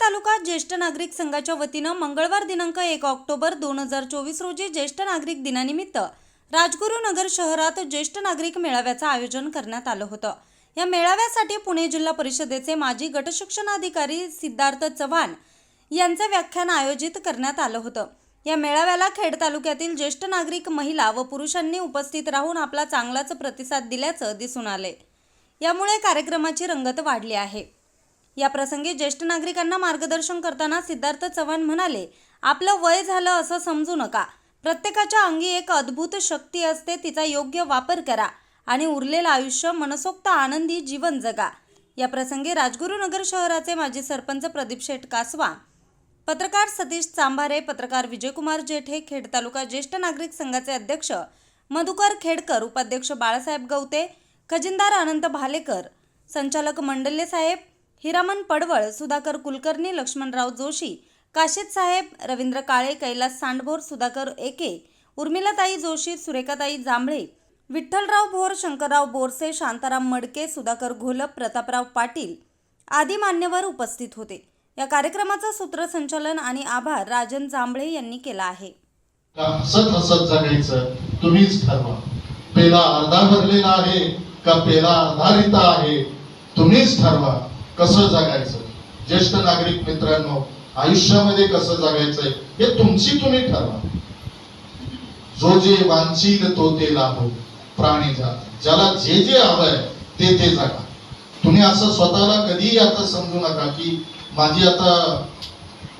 तालुका ज्येष्ठ नागरिक संघाच्या वतीनं मंगळवार दिनांक एक ऑक्टोबर दोन हजार चोवीस रोजी ज्येष्ठ नागरिक दिनानिमित्त राजगुरुनगर शहरात ज्येष्ठ नागरिक मेळाव्याचं आयोजन करण्यात आलं होतं. या मेळाव्यासाठी पुणे जिल्हा परिषदेचे माजी गटशिक्षणाधिकारी सिद्धार्थ चव्हाण यांचं व्याख्यान आयोजित करण्यात आलं होतं. या मेळाव्याला खेड तालुक्यातील ज्येष्ठ नागरिक महिला व पुरुषांनी उपस्थित राहून आपला चांगलाच प्रतिसाद दिल्याचं दिसून आले यामुळे कार्यक्रमाची रंगत वाढली आहे. या प्रसंगी ज्येष्ठ नागरिकांना मार्गदर्शन करताना सिद्धार्थ चव्हाण म्हणाले आपलं वय झालं असं समजू नका. प्रत्येकाच्या अंगी एक अद्भुत शक्ती असते तिचा योग्य वापर करा आणि उरलेलं आयुष्य मनसोक्त आनंदी जीवन जगा. या प्रसंगी राजगुरुनगर शहराचे माजी सरपंच प्रदीप शेठ कासवा पत्रकार सतीश चांभारे पत्रकार विजयकुमार जेठे खेड तालुका ज्येष्ठ नागरिक संघाचे अध्यक्ष मधुकर खेडकर उपाध्यक्ष बाळासाहेब गवते खजिनदार अनंत भालेकर संचालक मंडले साहेब हिरामन पडवळ सुधाकर कुलकर्णी लक्ष्मणराव जोशी काशीद साहेब रवींद्र काळे कैलास सांडभोर सुधाकर एके उर्मिलाताई जोशी सुरेखाताई जांभळे विठ्ठलराव भोर शंकरराव बोरसे शांताराम मडके सुधाकर घोलप प्रतापराव पाटील आदी मान्यवर उपस्थित होते. या कार्यक्रमाचं सूत्रसंचालन आणि आभार राजन जांभळे यांनी केला आहे. हसत हसत जगायचं तुम्हीच ठरवा. पेला अर्धा भरलेला आहे का पेला अर्धा आहे तुम्हीच ठरवा. कसं जगायचं? ज्येष्ठ नागरिक मित्रांनो आयुष्यामध्ये कसं जगायचंय हे तुमची तुम्ही ठरवा. जो जे वांछील तो ते लाभो प्राणी जात. ज्याला जे जे हवंय ते ते जगा. तुम्ही असं स्वतःला कधीही आता समजू नका की माझी आता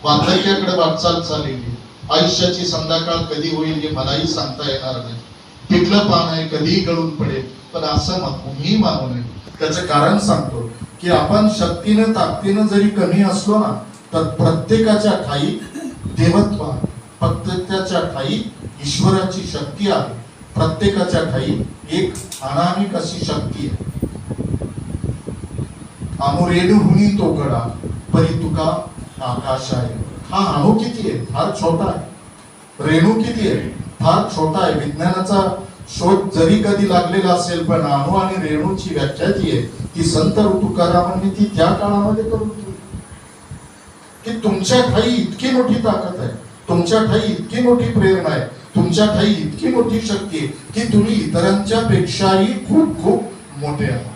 वार्धक्याकडे वाटचाल चाललेली आयुष्याची संध्याकाळ कधी होईल हे मलाही सांगता येणार नाही. पिकलं पान आहे कधीही गळून पडेल. पण असं मा- मानू नये. त्याचं कारण सांगतो. की आपण शक्तीनं ताकदीनं जरी कमी असलो ना तर प्रत्येकाच्या ठाई देवत्व प्रत्येकाच्या ठाई ईश्वराची शक्ती आहे. प्रत्येकाच्या ठाई एक अनामिक अशी शक्ती आहे. अमुरेडुहुनी तो कडा परी तुका आकाश आहे. हा अणू किती आहे? फार छोटा आहे. रेणू किती आहे? फार छोटा आहे. विज्ञानाचा शोध जरी कधी लागलेला असेल पण अणू आणि रेणूची व्याख्या जी आहे ती संत तुकारामांनी ती त्या काळामध्ये करून ठेवली. की तुमच्या ठाई इतकी मोठी ताकद आहे तुमच्या ठाई इतकी मोठी प्रेरणा आहे तुमच्या ठाई इतकी मोठी शक्ती आहे की तुम्ही इतरांच्या पेक्षाही खूप खूप मोठे आहात.